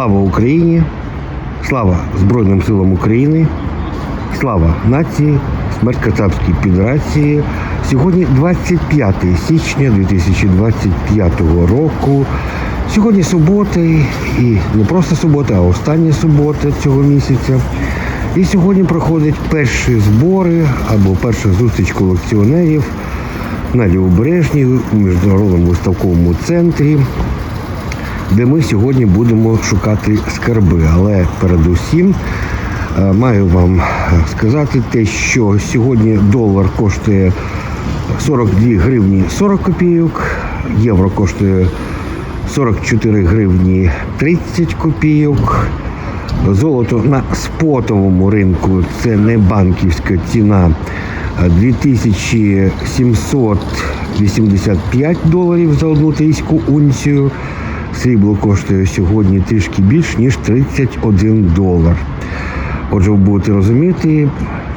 Слава Україні! Слава Збройним силам України! Слава нації! Смерть Кацапській Федерації! Сьогодні 25 січня 2025 року. Сьогодні субота і не просто субота, а остання субота цього місяця. І сьогодні проходять перші збори або перша зустріч колекціонерів на Лівобережній у міжнародному виставковому центрі, де ми сьогодні будемо шукати скарби. Але передусім е, маю вам сказати те, що сьогодні долар коштує 42 гривні 40 копійок, євро коштує 44 гривні 30 копійок. Золото на спотовому ринку це не банківська ціна. 2785 доларів за одну тиську унцію. Срібло коштує сьогодні трішки більш ніж 31 долар. Отже, ви будете розуміти,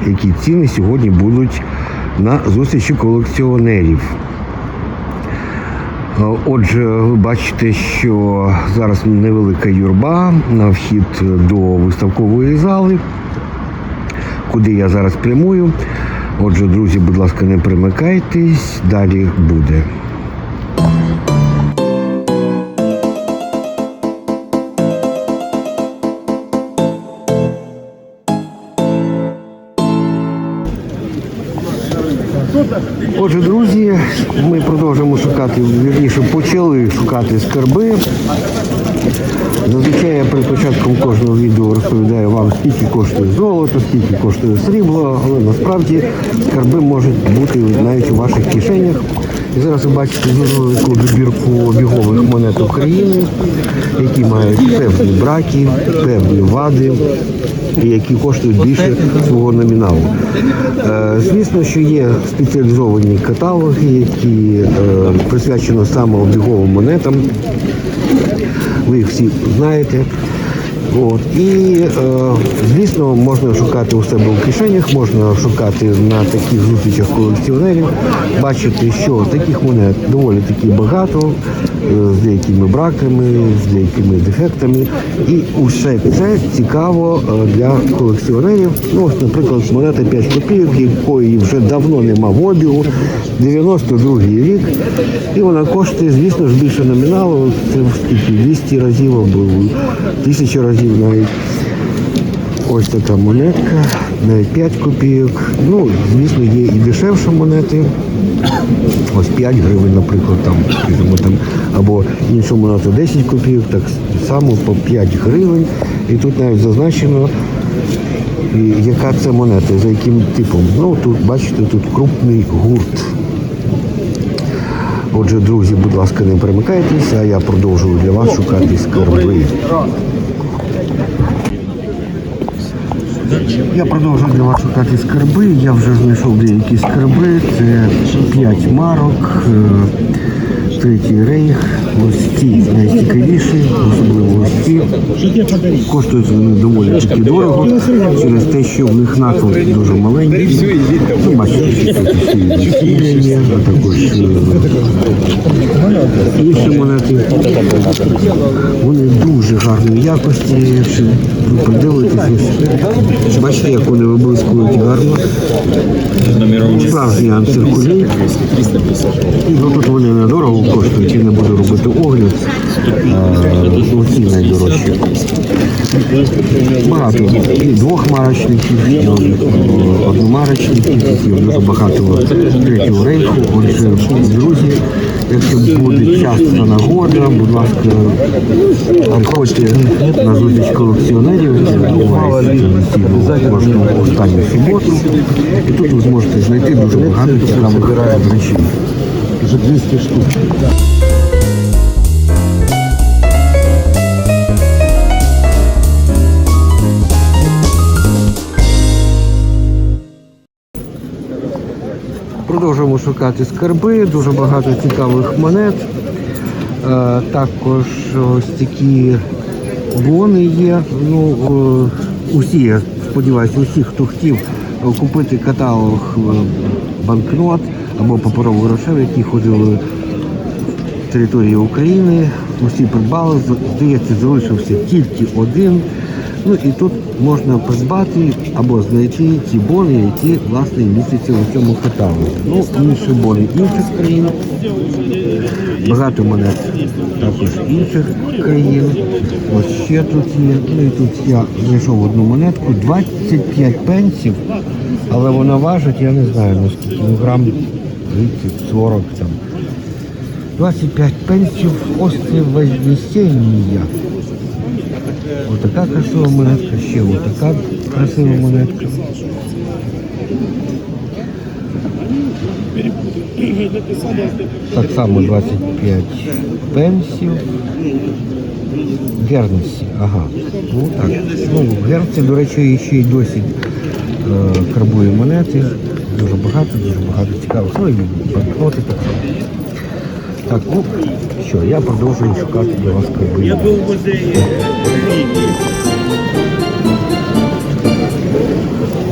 які ціни сьогодні будуть на зустрічі колекціонерів. Отже, ви бачите, що зараз невелика юрба на вхід до виставкової зали, куди я зараз прямую. Отже, друзі, будь ласка, не примикайтесь, далі буде. Отже, друзі, ми продовжуємо шукати, вірніше, почали шукати скарби. Зазвичай я перед початком кожного відео розповідаю вам, скільки коштує золото, скільки коштує срібло, але насправді скарби можуть бути навіть у ваших кишенях. І зараз ви бачите дуже велику добірку обігових монет України, які мають певні браки, певні вади, і які коштують більше свого номіналу. Е, Звісно, що є спеціалізовані каталоги, які е, присвячені саме обіговим монетам. Ви їх всі знаєте. От. І, е, звісно, можна шукати у себе у кишенях, можна шукати на таких зустрічах колекціонерів, бачити, що таких монет доволі таки багато, е, з деякими браками, з деякими дефектами. І усе це цікаво е, для колекціонерів. Ну, ось, наприклад, монета 5 копійок, якої вже давно нема в обігу, 92-й рік. І вона коштує, звісно ж, більше номіналу. Це скільки 200 разів або 1000 разів навіть. Ось така монетка, навіть 5 копійок. Ну, звісно, є і дешевші монети. Ось 5 гривень, наприклад, там, скажімо, там, або іншу монету 10 копійок, так само по 5 гривень. І тут навіть зазначено, яка це монета, за яким типом. Ну, тут, бачите, тут крупний гурт. Отже, друзі, будь ласка, не перемикайтеся, а я продовжую для вас шукати скарби. Я продовжу для вас шукати скарби. Я вже знайшов деякі скарби. Це 5 марок, е, третій рейх. Ці найцікавіші, особливо ці. Коштують вони доволі таки дорого через те, що в них наклад дуже маленький. Ну, бачите, що тут а також е, інші монети. Вони дуже гарної якості. Якщо ви подивитесь, бачите, як вони виблискують гарно. Справжній анциркулій. І тут вони недорого я не буду робити огляд. А, Оці найдорожчі. Багато і двохмарочників, і одномарочників, і дуже багато третього рейху. Отже, друзі, якщо буде час та нагода, будь ласка, приходьте на зустріч колекціонерів, відбувається кожну останню суботу. І тут ви зможете знайти дуже багато цікавих речей. Вже 200 штук. Продовжуємо шукати скарби, дуже багато цікавих монет. Е, Також ось такі бони є. Ну, е, усі, сподіваюся, усі, хто хотів купити каталог е, банкнот або паперових грошей, які ходили території України, усі придбали. Здається, залишився тільки один. Ну і тут можна придбати або знайти ті бони, які власне містяться у цьому каталозі. Ну, інші бони інших країн, багато монет також інших країн. Ось ще тут є. Ну і тут я знайшов одну монетку, 25 пенсів, але вона важить, я не знаю наскільки, ну грам 30, 40 там. 25 пенсів острів Вознесення. Отака красива монетка, ще отака красива монетка. Так само 25 пенсів. Гернесі, ага. Ну так. Ну, в Герці, до речі, ще й досі е, карбує монети. Дуже багато, дуже багато цікавих. Ну і банкноти так само. Так, ну що, я продовжую шукати для вас кабину. Я був в музеї.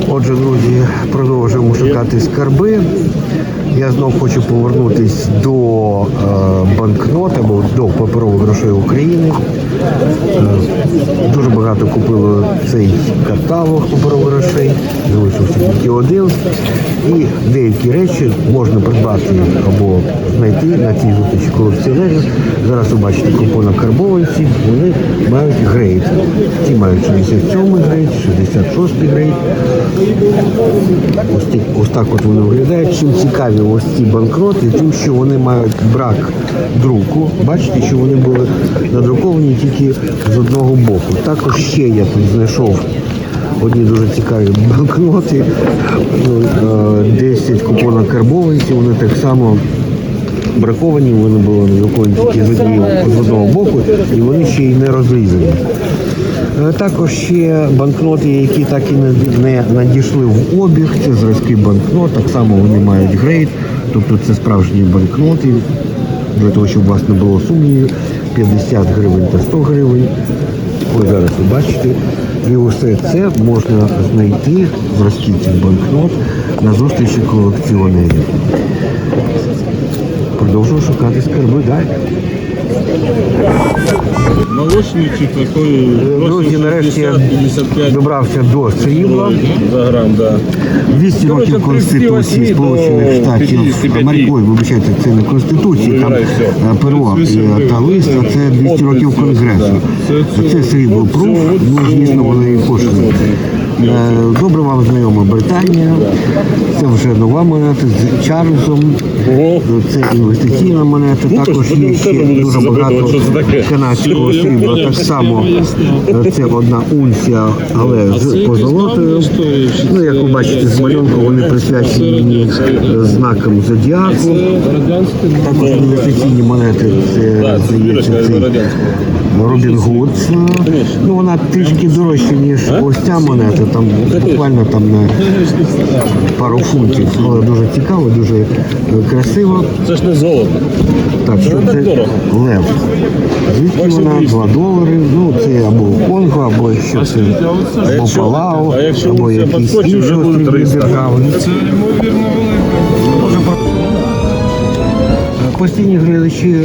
Отже, друзі, продовжуємо шукати скарби. Я знов хочу повернутися до е, банкнот або до паперових грошей України. Е, дуже багато купили цей каталог паперових грошей, залишився тільки один. І деякі речі можна придбати або знайти на цій зустрічі колекціонерів. Зараз ви бачите купонок карбованців, вони мають грейд. Ті мають 67 грейд, 66 грейд. Ось так от вони виглядають. Чим цікаві ось ці банкноти, тим, що вони мають брак друку. Бачите, що вони були надруковані тільки з одного боку. Також ще я тут знайшов одні дуже цікаві банкноти. Ну, е, 10 купонок карбованців, вони так само браковані, вони були надруковані тільки з одного боку, і вони ще й не розрізані. Е, Також ще банкноти, які так і не, надійшли в обіг, це зразки банкнот, так само вони мають грейд, тобто це справжні банкноти, для того, щоб у вас не було сумнівів, 50 гривень та 100 гривень. Ось зараз ви бачите. І усе це можна знайти зразки цих банкнот на зустрічі колекціонерів. Продовжую шукати скарби далі. Молочний чи? Друзі, нарешті я 55 добрався до срібла. за грам, да. 200 років Конституції Сполучених Штатів 55. Америки, вибачайте, це не Конституції, там е, перо е, та лист, а це 200 років Конгресу. Це срібло пруф, ну, звісно, вони і коштують. Е, Добре вам знайома Британія, це вже нова монета з Чарльзом, це інвестиційна монета, Ну, також є ще дуже багато це канадського срібла. Так само це е, одна унція, але з позолотою. Ну, як ви бачите, з малюнку вони присвячені е, знакам зодіаку. Також інвестиційні монети, це Так, це здається. Робін Гуд. Ну вона трішки дорожча, ніж ось ця монета, там буквально там на пару фунтів. Але дуже цікаво, дуже е, красиво. Це ж не золото. Так, що не так це дорого. лев. Звідки вона? 200. 2 долари. Ну це або Конго, або що це, або Палау, або якісь інші острівні держави. Це ймовірно Постійні глядачі,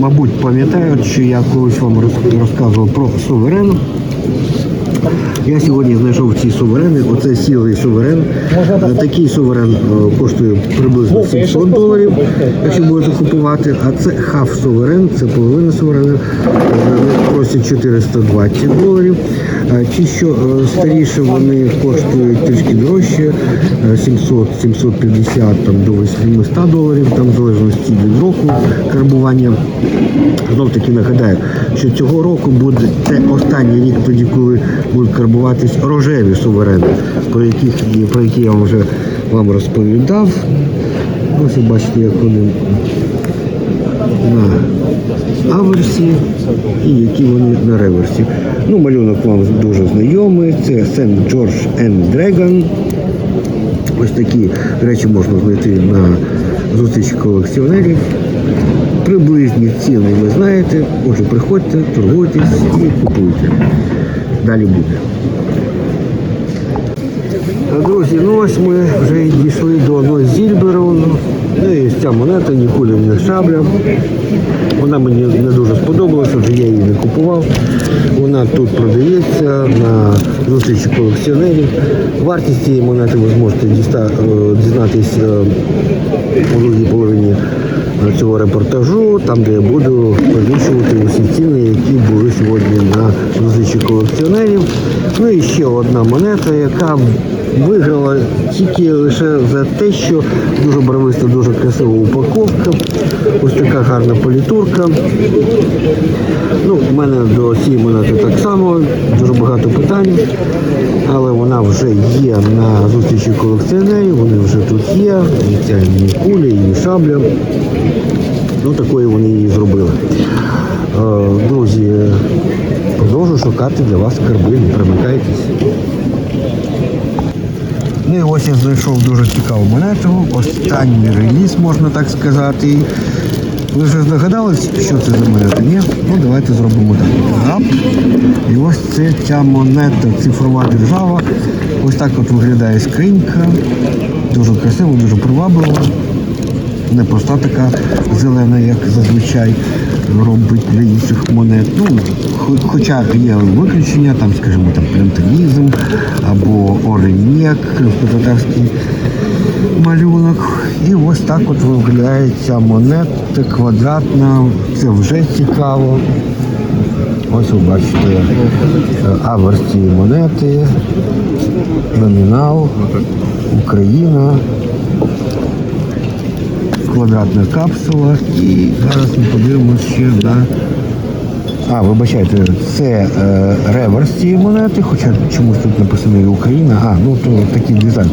мабуть, пам'ятають, що я колись вам розказував про суверен. Я сьогодні знайшов ці суверени. Оце сілий суверен. Такий суверен е, коштує приблизно 700 доларів, якщо будете купувати. А це хаф суверен, це половина суверена. Просять 420 доларів. Е, Ті, що е, старіше, вони коштують трішки дорожче, е, 700, 750 там, до 800 доларів, там в залежності від року карбування. Знов таки нагадаю, що цього року буде це останній рік, тоді, коли будуть карбуватись рожеві суверени, про яких про які я вже вам розповідав. Ось бачите, як вони на аверсі і які вони на реверсі. Ну, малюнок вам дуже знайомий. Це Saint George and Dragon. Ось такі речі можна знайти на зустрічі колекціонерів. Приблизні ціни ви знаєте. Отже, приходьте, торгуйтесь і купуйте. Далі буде. Друзі, ну ось ми вже дійшли до Нойзільберу. Ну і ця монета ніколи не шабля. Вона мені не дуже сподобалася, вже я її не купував. Вона тут продається на зустрічі колекціонерів. Вартість цієї монети ви зможете е, дізнатися е, у другій половині цього репортажу, там де я буду перевищувати усі ціни, які були сьогодні на зустрічі колекціонерів. Ну і ще одна монета, яка виграла тільки лише за те, що дуже барвиста, дуже красива упаковка. Ось така гарна політурка. Ну, у мене до цієї монети так само дуже багато питань, але вона вже є на зустрічі колекціонерів, вони вже тут є. І ця і куля, і шабля. Ну, такої вони її зробили. Е, Друзі, продовжую шукати для вас скарби, не примикайтесь. Ну і ось я знайшов дуже цікаву монету. Останній реліз, можна так сказати. Ви вже здогадались, що це за монета? Ні? Ну давайте зробимо так. І ось це ця монета, цифрова держава. Ось так от виглядає скринька. Дуже красиво, дуже привабливо. Не проста така зелена, як зазвичай робить для інших монет. Ну, хо- хоча є виключення, там, скажімо, там пленталізм або оренєк, кримсько-татарський малюнок. І ось так от виглядає ця монета квадратна. Це вже цікаво. Ось ви бачите е, аверс цієї монети, номінал, Україна, квадратна капсула. І зараз ми подивимося ще на. А, вибачайте, це е, реверс цієї монети, хоча чомусь тут написано Україна. А, ну то такий дизайн.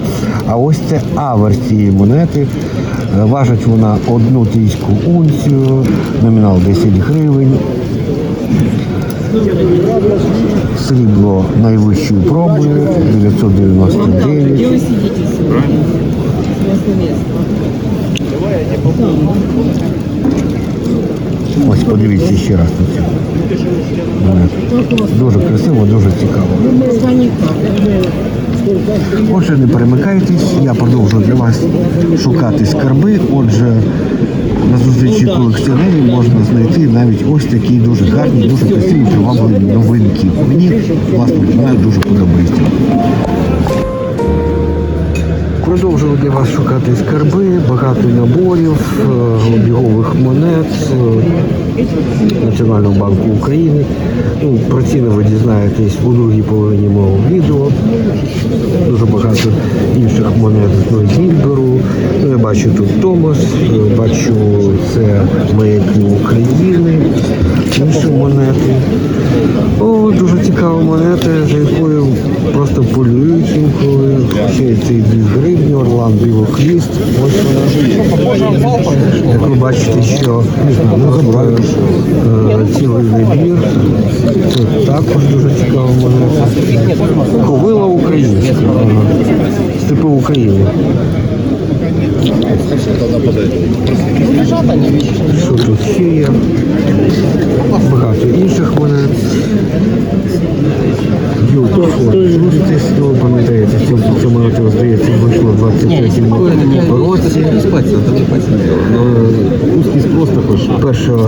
А ось це аверс цієї монети. Е, важить вона одну тисячку унцію, номінал 10 гривень. Срібло найвищої проби 999. Ось подивіться ще раз на цю. Дуже красиво, дуже цікаво. Отже, не перемикайтесь, я продовжую для вас шукати скарби. Отже, на зустрічі колекціонерів можна знайти навіть ось такі дуже гарні, дуже красиві привабливі новинки. Мені, власне, дуже подобається. Продовжую для вас шукати скарби, багато наборів, е, обігових монет е, Національного банку України. Ну, про ціни ви дізнаєтесь у другій половині мого відео. Дуже багато інших монет з ноги. Ну, я бачу тут Томас, е, бачу це маяки України, інші монети. О, дуже цікава монета, за якою просто полюють інколи. Ще цей 2 гривні, хвіст. Ось. Як ви бачите, що забрали е, цілий набір. Це також дуже цікаво монета. Ковила українська. Типу Степи України. Що тут ще є? Багато інших монет. Ну, ви пам'ятаєте, цю монету, здається, вийшло в 23-му році. Узкий спрос такой. Перша е,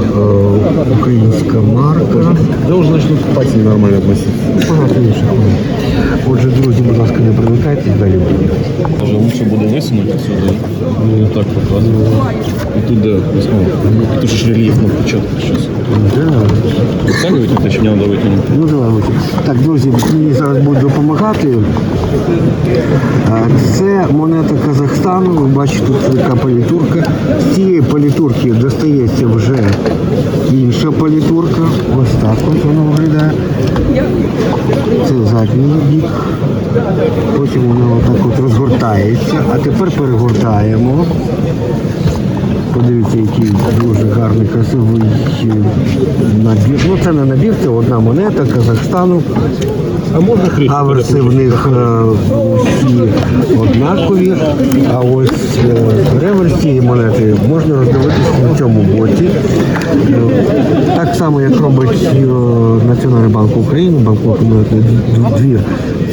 українська марка. Да уже начнут пальцы нормально относиться. Багато інших монет. Отже, друзі, будь ласка, не привикайтесь, далі буде. Даже лучше буде висунути сюди. Ну, так показувати. І тут де висновок. І тут ж рельєф на початку. Да. Це не витягнути, чи мені треба витягнути? Ну, давай. Так, друзі, мені зараз будуть допомагати. Це монета Казахстану. Ви бачите, тут така політурка. З цієї політурки достається вже інша політурка. Ось так от вона виглядає. Це задній бік. Потім воно отак от розгортається. А тепер перегортаємо. Подивіться, який дуже гарний, красивий набір. Ну, це не набір, це одна монета Казахстану. А можна? Аверси в них е, всі однакові. А ось е, реверс цієї монети можна роздивитися на цьому боці. Е, Так само, як робить е, Національний банк України, банкнотний монетний двір,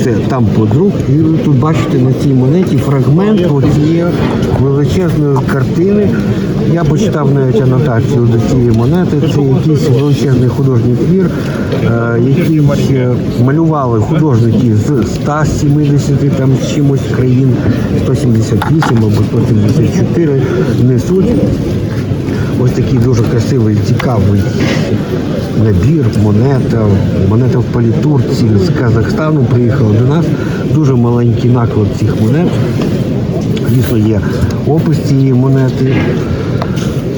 це там подруг. І тут бачите на цій монеті фрагмент цієї величезної картини. Я почитав навіть анотацію до цієї монети. Це якийсь величезний художній твір, е, який е, малювали художники з 170 там чимось країн, 178 або 174 несуть. Ось такий дуже красивий, цікавий набір, монета, монета в палітурці з Казахстану приїхала до нас. Дуже маленький наклад цих монет. Звісно, є опис цієї монети.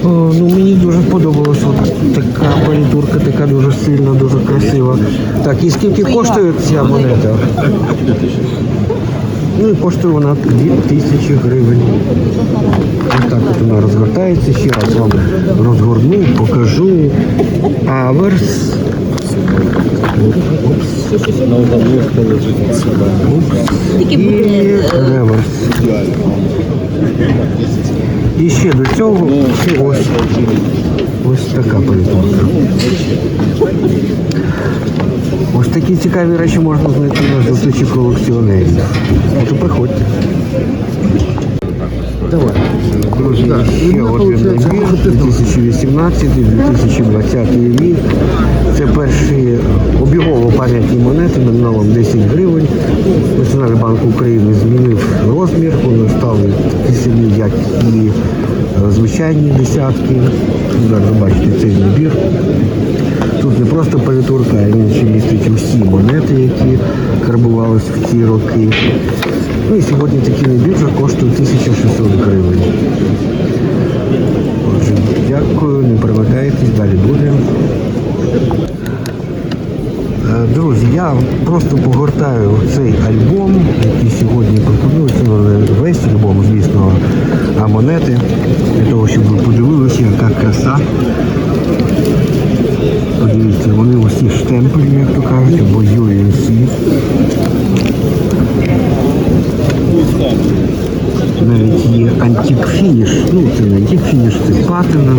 О, ну, мені дуже сподобалось от така палітурка, така дуже сильна, дуже красива. Так, і скільки коштує ця монета? Ну і коштує вона 2000 гривень. Ось так от вона розгортається. Ще раз вам розгорну, покажу. Аверс. І реверс. І ще до цього ще ось, ось така палітурка. Ось такі цікаві речі можна знайти на зустрічі колекціонерів. От приходьте. Давай. Друзі, ще один набір 2018-2020 рік. Це перші обігово пам'ятні монети номіналом 10 гривень. Національний банк України змінив розмір, вони стали самі, як і е, звичайні десятки. Зараз бачите цей набір. Просто ще містить усі монети, які карбувалися в ці роки. Ну і сьогодні такий набір вже коштує 1600 гривень. Отже, дякую, не перемикайтесь, далі буде. Е, Друзі, я просто погортаю цей альбом, який сьогодні пропонується, ну весь альбом, звісно, а монети, для того, щоб ви подивилися, яка краса. Подивіться, вони усі штемпелі, як то кажуть, або UNC. Навіть є антик фініш. Ну, це не антик фініш, це патина,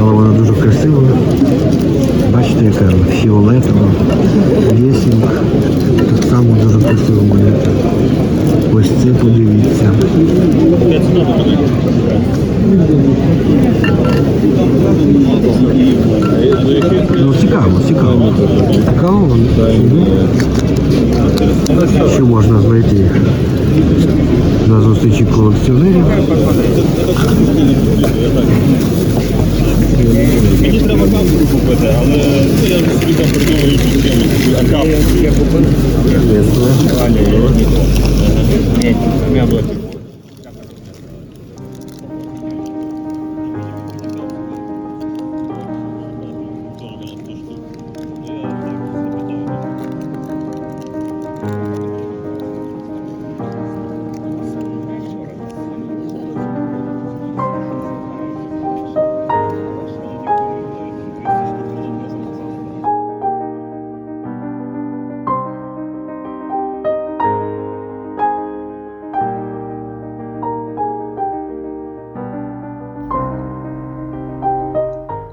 але вона дуже красива. Бачите, яка фіолетова, лесінг. Цікаво, цікаво. Цікаво. Що можна знайти на зустрічі колекціонерів? Мені треба камеру купити, але я вже собі там придумаю якусь тему, таку акапу. Ні, у мене була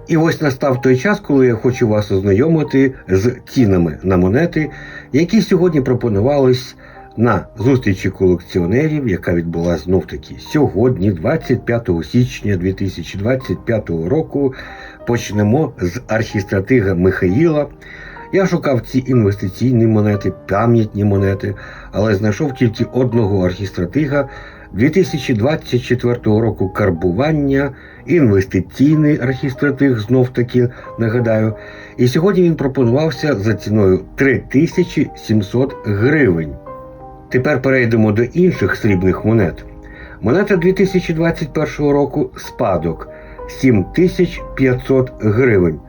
І ось настав той час, коли я хочу вас ознайомити з цінами на монети, які сьогодні пропонувались на зустрічі колекціонерів, яка відбулася знов таки сьогодні, 25 січня 2025 року. Почнемо з архістратига Михаїла. Я шукав ці інвестиційні монети, пам'ятні монети, але знайшов тільки одного архістратига 2024 року карбування, інвестиційний архістратиг, знов таки нагадаю. І сьогодні він пропонувався за ціною 3700 гривень. Тепер перейдемо до інших срібних монет. Монета 2021 року спадок 7500 гривень.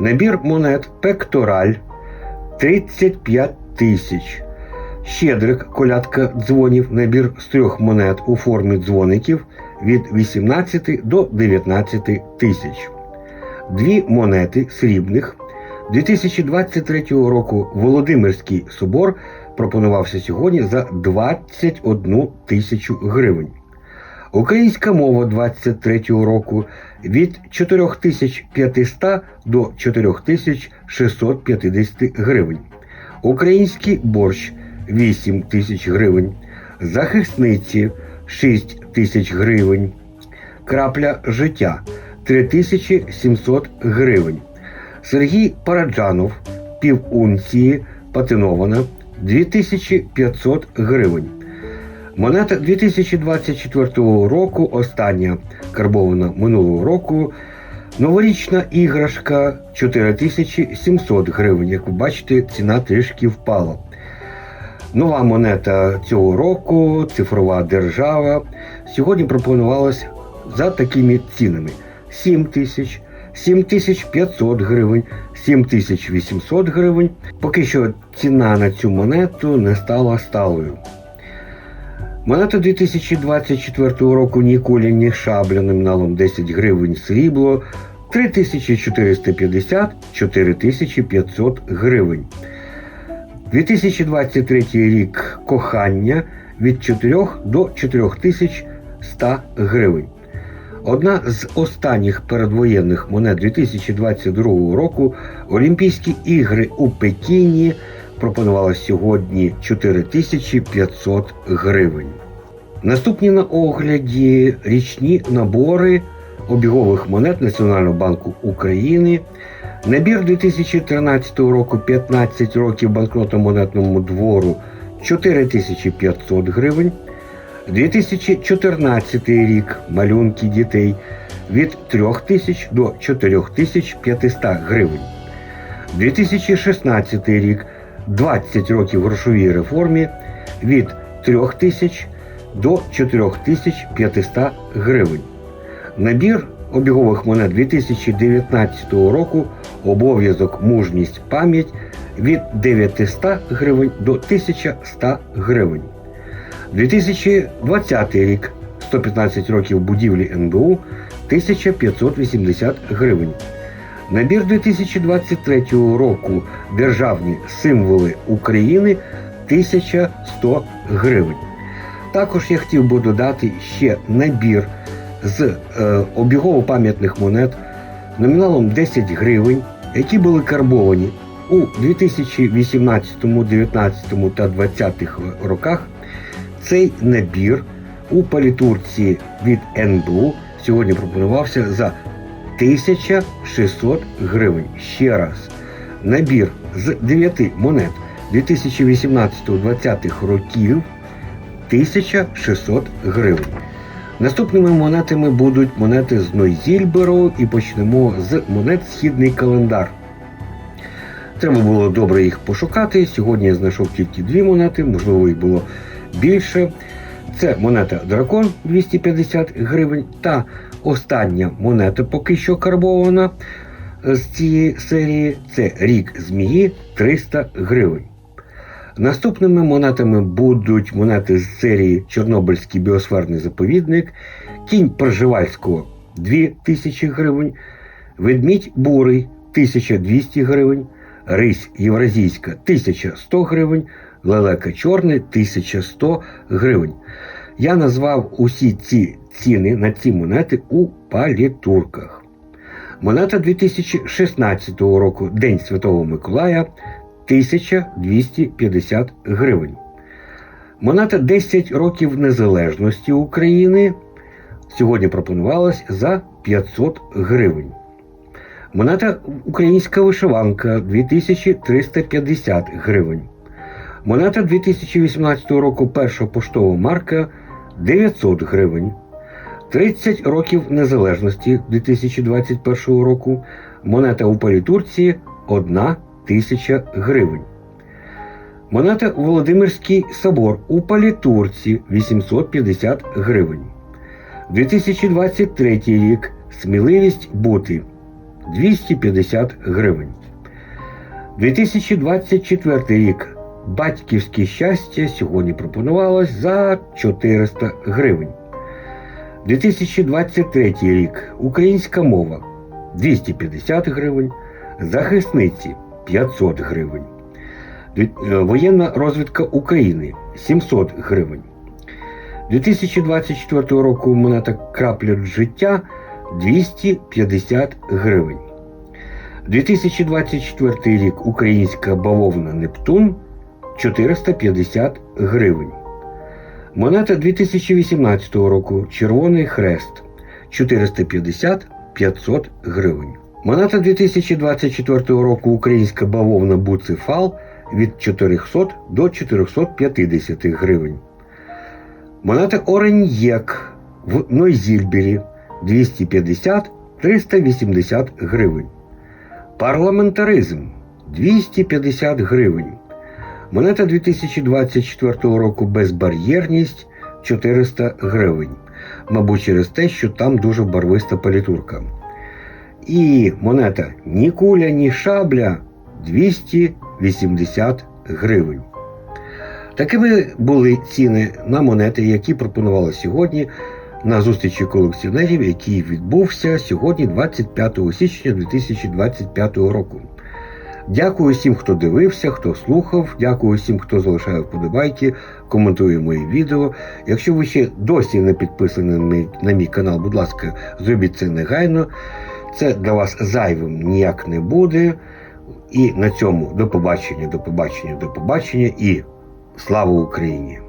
Набір монет Пектораль 35 тисяч. Щедрик, колядка дзвонів, набір з трьох монет у формі дзвоників від 18 до 19 тисяч. Дві монети срібних 2023 року Володимирський собор пропонувався сьогодні за 21 тисячу гривень. Українська мова 23-го року від 4500 до 4650 гривень. Український борщ 8 тисяч гривень. Захисниці 6 тисяч гривень. Крапля життя 3700 гривень. Сергій Параджанов півунції патинована 2500 гривень. Монета 2024 року, остання карбована минулого року. Новорічна іграшка 4700 гривень. Як ви бачите, ціна трішки впала. Нова монета цього року, цифрова держава, сьогодні пропонувалась за такими цінами: 7 тисяч, 7500 гривень, 7800 гривень. Поки що ціна на цю монету не стала сталою. Монета 2024 року ніколи не шабля номіналом 10 гривень срібло 3450 4500 гривень. 2023 рік кохання від 4 до 4100 гривень. Одна з останніх передвоєнних монет 2022 року Олімпійські ігри у Пекіні пропонувала сьогодні 4500 гривень. Наступні на огляді річні набори обігових монет Національного банку України. Набір 2013 року 15 років банкнотно-монетному двору 4500 гривень. 2014 рік малюнки дітей від 3000 до 4500 гривень. 2016 рік 20 років грошовій реформі від 3000 до 4500 гривень. Набір обігових монет 2019 року обов'язок мужність пам'ять від 900 гривень до 1100 гривень. 2020 рік 115 років будівлі НБУ 1580 гривень. Набір 2023 року Державні символи України 1100 гривень. Також я хотів би додати ще набір з е, обігово пам'ятних монет номіналом 10 гривень, які були карбовані у 2018, 2019 та 2020 роках. Цей набір у палітурці від НБУ сьогодні пропонувався за 1600 гривень. Ще раз, набір з 9 монет 2018-2020 років 1600 гривень. Наступними монетами будуть монети з Нойзільберу і почнемо з монет Східний календар. Треба було добре їх пошукати. Сьогодні я знайшов тільки дві монети, можливо, їх було більше. Це монета Дракон 250 гривень та остання монета поки що карбована з цієї серії це рік змії 300 гривень. Наступними монетами будуть монети з серії Чорнобильський біосферний заповідник, Кінь Пржевальського 2000 гривень, Ведмідь Бурий 1200 гривень, Рись Євразійська 1100 гривень, Лелека Чорний 1100 гривень. Я назвав усі ці ціни на ці монети у палітурках. Монета 2016 року День Святого Миколая 1250 гривень. Монета 10 років незалежності України сьогодні пропонувалась за 500 гривень. Монета Українська вишиванка 2350 гривень. Монета 2018 року перша поштова марка 900 гривень. 30 років незалежності 2021 року. Монета у палітурці 1 тисяча гривень. Монета Володимирський собор у палітурці 850 гривень. 2023 рік сміливість бути 250 гривень. 2024 рік батьківське щастя сьогодні пропонувалось за 400 гривень. 2023 рік українська мова 250 гривень, захисниці 500 гривень, е, воєнна розвідка України 700 гривень. 2024 року монета крапля життя 250 гривень. 2024 рік українська бавовна Нептун 450 гривень. Монета 2018 року Червоний Хрест 450 500 гривень. Монета 2024 року українська бавовна Буцефал від 400 до 450 гривень. Монета Ореньєк в Нойзільбері 250-380 гривень. Парламентаризм 250 гривень. Монета 2024 року безбар'єрність 400 гривень. Мабуть, через те, що там дуже барвиста палітурка. І монета ні куля, ні шабля 280 гривень. Такими були ціни на монети, які пропонували сьогодні на зустрічі колекціонерів, який відбувся сьогодні, 25 січня 2025 року. Дякую всім, хто дивився, хто слухав. Дякую всім, хто залишає вподобайки, коментує мої відео. Якщо ви ще досі не підписані на мій, на мій канал, будь ласка, зробіть це негайно. Це для вас зайвим ніяк не буде. І на цьому до побачення, до побачення, до побачення і слава Україні!